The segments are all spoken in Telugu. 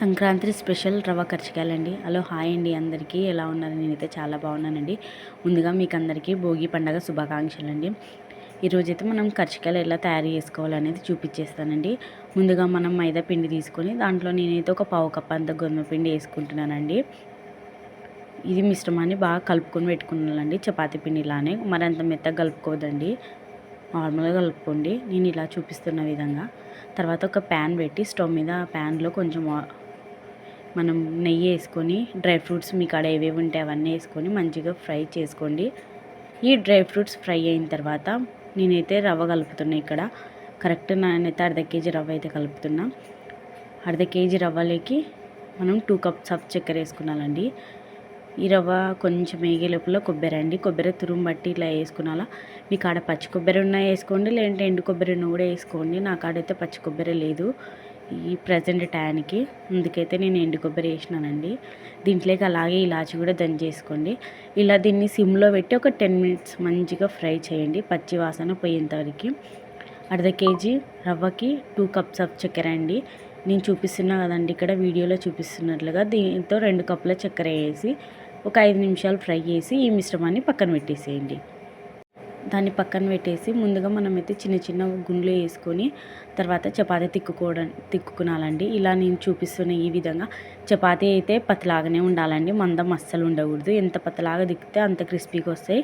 సంక్రాంతి స్పెషల్ రవ్వ కర్చికాయలండి. హలో హాయ్ అండి అందరికీ. ఎలా ఉన్నారు? నేనైతే చాలా బాగున్నానండి. ముందుగా మీకు అందరికీ భోగి పండగ శుభాకాంక్షలు అండి ఈరోజైతే మనం కర్చికాయలు ఎలా తయారు చేసుకోవాలనేది చూపించేస్తానండి ముందుగా మనం మైదా పిండి తీసుకొని దాంట్లో నేనైతే ఒక పావు కప్ అంత గోధుమ పిండి వేసుకుంటున్నానండి. ఇది మిశ్రమాన్ని బాగా కలుపుకొని పెట్టుకున్నానండి. చపాతీ పిండిలానే మరి అంత మెత్తగా కలుపుకోదండి నార్మల్గా కలుపుకోండి. నేను ఇలా చూపిస్తున్న విధంగా. తర్వాత ఒక ప్యాన్ పెట్టి స్టవ్ మీద ప్యాన్లో కొంచెం మనం నెయ్యి వేసుకొని డ్రై ఫ్రూట్స్ మీ కాడ ఏవేవి ఉంటే అవన్నీ వేసుకొని మంచిగా ఫ్రై చేసుకోండి. ఈ డ్రై ఫ్రూట్స్ ఫ్రై అయిన తర్వాత నేనైతే రవ్వ కలుపుతున్నా ఇక్కడ. కరెక్ట్ నేనైతే అర్ధ కేజీ రవ్వ అయితే కలుపుతున్నా. అర్ధ కేజీ రవ్వలోకి మనం టూ కప్స్ ఆఫ్ చక్కెర వేసుకున్నానండి ఈ రవ్వ కొంచెం వేగే లోపల కొబ్బరి అండి. కొబ్బరి తురుము బట్టి ఇలా వేసుకున్నాలా. మీ కాడ పచ్చి కొబ్బరి ఉన్నా వేసుకోండి లేదంటే ఎండు కొబ్బరి ఉన్నా కూడా వేసుకోండి. నా కాడైతే పచ్చి కొబ్బరి లేదు. ఈ ప్రజెంట్ టయానికి. అందుకైతే నేను ఎండు కొబ్బరి వేసినానండి. దీంట్లోకి అలాగే ఇలాచి కూడా దంచేసుకోండి. ఇలా దీన్ని సిమ్లో పెట్టి ఒక టెన్ మినిట్స్ మంచిగా ఫ్రై చేయండి పచ్చి వాసన పోయేంతవరకు అర్ధ కేజీ రవ్వకి టూ కప్స్ ఆఫ్ చక్కెర అండి. నేను చూపిస్తున్నా కదండి ఇక్కడ వీడియోలో చూపిస్తున్నట్లుగా దీంతో రెండు కప్పుల చక్కెర వేసి ఒక ఐదు నిమిషాలు ఫ్రై చేసి ఈ మిశ్రమాన్ని పక్కన పెట్టేసేయండి. దాన్ని పక్కన పెట్టేసి ముందుగా మనమైతే చిన్న చిన్న గుండ్లు వేసుకొని తర్వాత చపాతీ తిక్కుకోవడం తిక్కుకునాలండి. ఇలా నేను చూపిస్తున్న ఈ విధంగా చపాతీ అయితే పతలాగానే ఉండాలండి. మందం అస్సలు ఉండకూడదు. ఎంత పతలాగా దిక్కితే అంత క్రిస్పీగా వస్తాయి.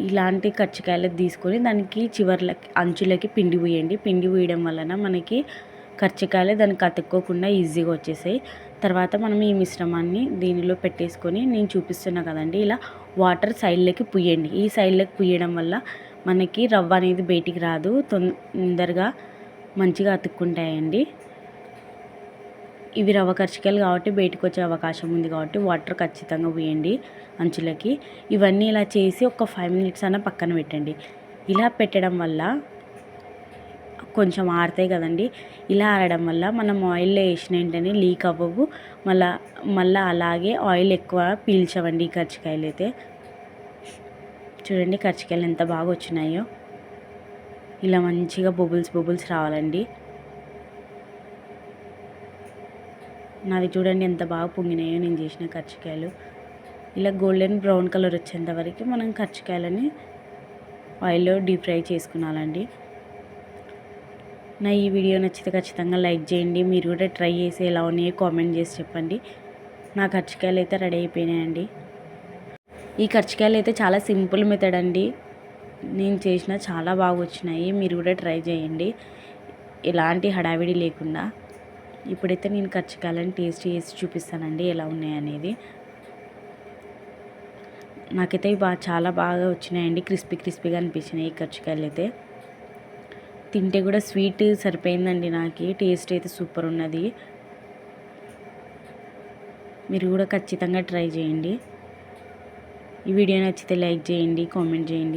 ఇలాంటి కర్చకాయలు తీసుకొని దానికి చివర్లకి అంచులకి పిండి పూయండి. పిండి పూయడం వలన మనకి కర్చికాయలు దానికి అతుక్కోకుండా ఈజీగా వచ్చేసాయి తర్వాత మనం ఈ మిశ్రమాన్ని దీనిలో పెట్టేసుకొని నేను చూపిస్తున్నా కదండి ఇలా వాటర్ సైడ్లకి పుయ్యండి. ఈ సైడ్లకి పుయ్యడం వల్ల మనకి రవ్వ అనేది బయటికి రాదు. తొందరగా మంచిగా అతుక్కుంటాయండి. ఇవి రవ్వ కర్చికలు కాబట్టి బయటకు వచ్చే అవకాశం ఉంది కాబట్టి వాటర్ ఖచ్చితంగా పోయండి అంచులకి. ఇవన్నీ ఇలా చేసి ఒక ఫైవ్ మినిట్స్ అన్న పక్కన పెట్టండి. ఇలా పెట్టడం వల్ల కొంచెం ఆరుతాయి కదండి. ఇలా ఆరడం వల్ల మనం ఆయిల్లో వేసిన వెంటనే లీక్ అవ్వవు. మళ్ళా మళ్ళీ అలాగే ఆయిల్ ఎక్కువ పీల్చవండి ఈ కర్చికాయలు అయితే. చూడండి కర్చికాయలు ఎంత బాగా వచ్చినాయో. ఇలా మంచిగా బొబుల్స్ బొబుల్స్ రావాలండి. నాది చూడండి ఎంత బాగా పొంగినాయో నేను చేసిన కర్చికాయలు. ఇలా గోల్డెన్ బ్రౌన్ కలర్ వచ్చేంత వరకు మనం కర్చికాయలని ఆయిల్లో డీప్ ఫ్రై చేసుకున్నాలండి. నా ఈ వీడియో నచ్చితే ఖచ్చితంగా లైక్ చేయండి. మీరు కూడా ట్రై చేసి ఎలా ఉన్నాయో కామెంట్ చేసి చెప్పండి. నా కర్చికాయలు అయితే రెడీ అయిపోయినాయండి. ఈ కర్చికాయలు అయితే చాలా సింపుల్ మెథడ్ అండి. నేను చేసిన చాలా బాగా వచ్చినాయి. మీరు కూడా ట్రై చేయండి. ఎలాంటి హడావిడి లేకుండా. ఇప్పుడైతే నేను కర్చికాయలను టేస్ట్ చేసి చూపిస్తానండి ఎలా ఉన్నాయనేది నాకైతే బాగా చాలా బాగా వచ్చినాయండి. క్రిస్పీ క్రిస్పీగా అనిపించినాయి ఈ కర్చికాయలు అయితే. తింటే కూడా స్వీట్ సరిపోయిందండి నాకు. టేస్ట్ అయితే సూపర్ ఉన్నది. మీరు కూడా ఖచ్చితంగా ట్రై చేయండి. ఈ వీడియో నచ్చితే లైక్ చేయండి కామెంట్ చేయండి.